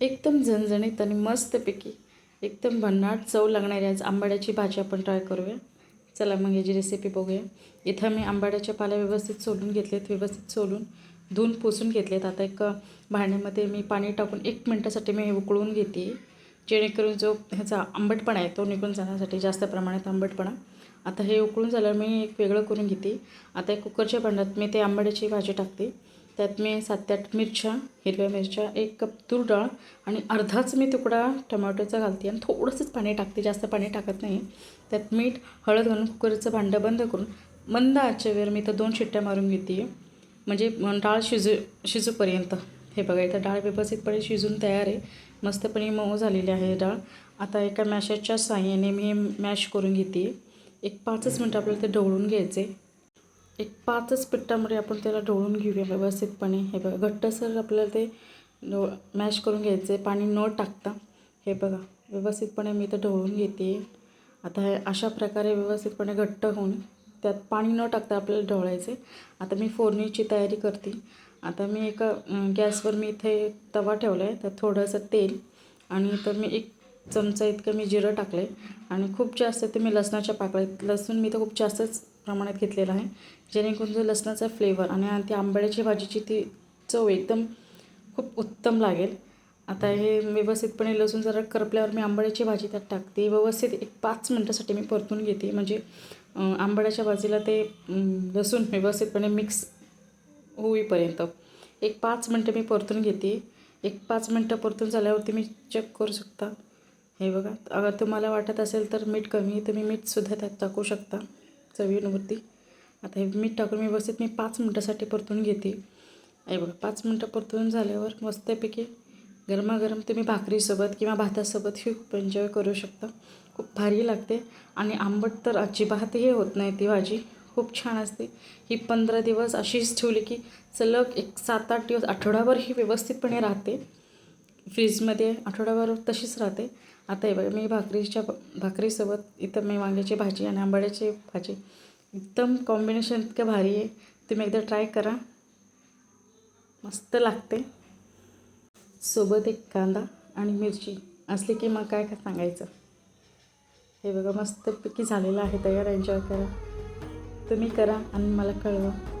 एकदम झणझणीत आणि मस्तपैकी एकदम भन्नाट चव लागणारी आज आंबाड्याची भाजी आपण ट्राय करूया. चला मग याची रेसिपी बघूया. इथं मी आंबाड्याच्या पाल्या व्यवस्थित सोलून घेतलेत व्यवस्थित सोलून धुवून पुसून घेतलेत. आता एक भांड्यामध्ये मी पाणी टाकून एक मिनटासाठी मी हे उकळून घेते. जेणेकरून जो ह्याचा आंबटपणा आहे तो निघून जाण्यासाठी जास्त प्रमाणात आंबटपणा. आता हे उकळून झाल्यावर मी एक वेगळं करून घेते. आता एक कुकरच्या भांड्यात मी ते आंबाड्याची भाजी टाकते. त्यात मी सात ते आठ मिरच्या हिरव्या मिरच्या एक कप तूर डाळ आणि अर्धाच मी तुकडा टमॅटोचा घालते आणि थोडंसंच पाणी टाकते जास्त पाणी टाकत नाही. त्यात मीठ हळद घालून कुकरचं भांडं बंद करून मंद आचेवर मी तर दोन शिट्ट्या मारून घेते. म्हणजे डाळ शिजू शिजूपर्यंत. हे बघा इथं डाळ व्यवस्थितपणे शिजून तयार आहे. मस्तपणे मऊ झालेली आहे डाळ. आता एका मॅशाच्या साह्याने मी मॅश करून घेते. एक पाचच मिनटं आपल्याला ते ढवळून घ्यायचे. एक पाचच पिठामध्ये आपण त्याला ढवळून घेऊया व्यवस्थितपणे. हे बघा घट्टसर आपल्याला ते ढव मॅश करून घ्यायचे. पाणी न टाकता. हे बघा व्यवस्थितपणे मी इथं ढवळून घेते. आता हे अशा प्रकारे व्यवस्थितपणे घट्ट होऊन त्यात पाणी न टाकता आपल्याला ढवळायचे. आता मी फोडणीची तयारी करते. आता मी एका गॅसवर मी इथे तवा ठेवला आहे त्यात थोडंसं तेल आणि इथं मी एक चमचा इतकं मी जिरं टाकलं आहे आणि खूप जास्त ते मी लसणाच्या पाकळ्यात लसूण मी तर खूप जास्तच प्रमाणात घेतलेलं आहे. जेणेकरून जो लसणाचा फ्लेवर आणि ती आंबाड्याची भाजीची ती चव एकदम खूप उत्तम लागेल. आता हे व्यवस्थितपणे लसूण जरा करपल्यावर मी आंबाड्याची भाजी त्यात टाकते. व्यवस्थित एक पाच मिनटासाठी मी परतून घेते. म्हणजे आंबड्याच्या आंबाड्याच्या भाजीला ते लसूण व्यवस्थितपणे मिक्स होईपर्यंत. एक पाच मिनटं मी परतून घेते. एक पाच मिनटं परतून झाल्यावरती मी चेक करू शकता. हे बघा अगर तुम्हाला वाटत असेल तर मीठ कमी तुम्ही तर मी मीठसुद्धा त्यात टाकू शकता. चवीवरती आता हे मीठ टाकून मी व्यवस्थित मी पाच मिनटासाठी परतून घेते. आहे बघा पाच मिनटं परतून झाल्यावर मस्तपैकी गरमागरम तुम्ही भाकरीसोबत किंवा भातासोबत ही खूप एन्जॉय करू शकता. खूप भारी लागते. आणि आंबट तर अजिबातही होत नाही ती भाजी खूप छान असते. ही पंधरा दिवस अशीच ठेवली की सलग एक सात आठ दिवस आठवडाभर ही व्यवस्थितपणे राहते. फ्रीजमध्ये आठवड्याभर तशीच राहते. आता हे बघा मी भाकरीच्या भाकरीसोबत इथं मी वांग्याची भाजी आणि आंबाड्याची भाजी. एकदम कॉम्बिनेशन इतकं भारी आहे. तुम्ही एकदा ट्राय करा. मस्त लागते. सोबत एक कांदा आणि मिरची. असली की मग काय काय सांगायचं? हे बघा मस्तपैकी झालेलं आहे तयार. एन्जॉय करा. तुम्ही करा आणि मला कळवा.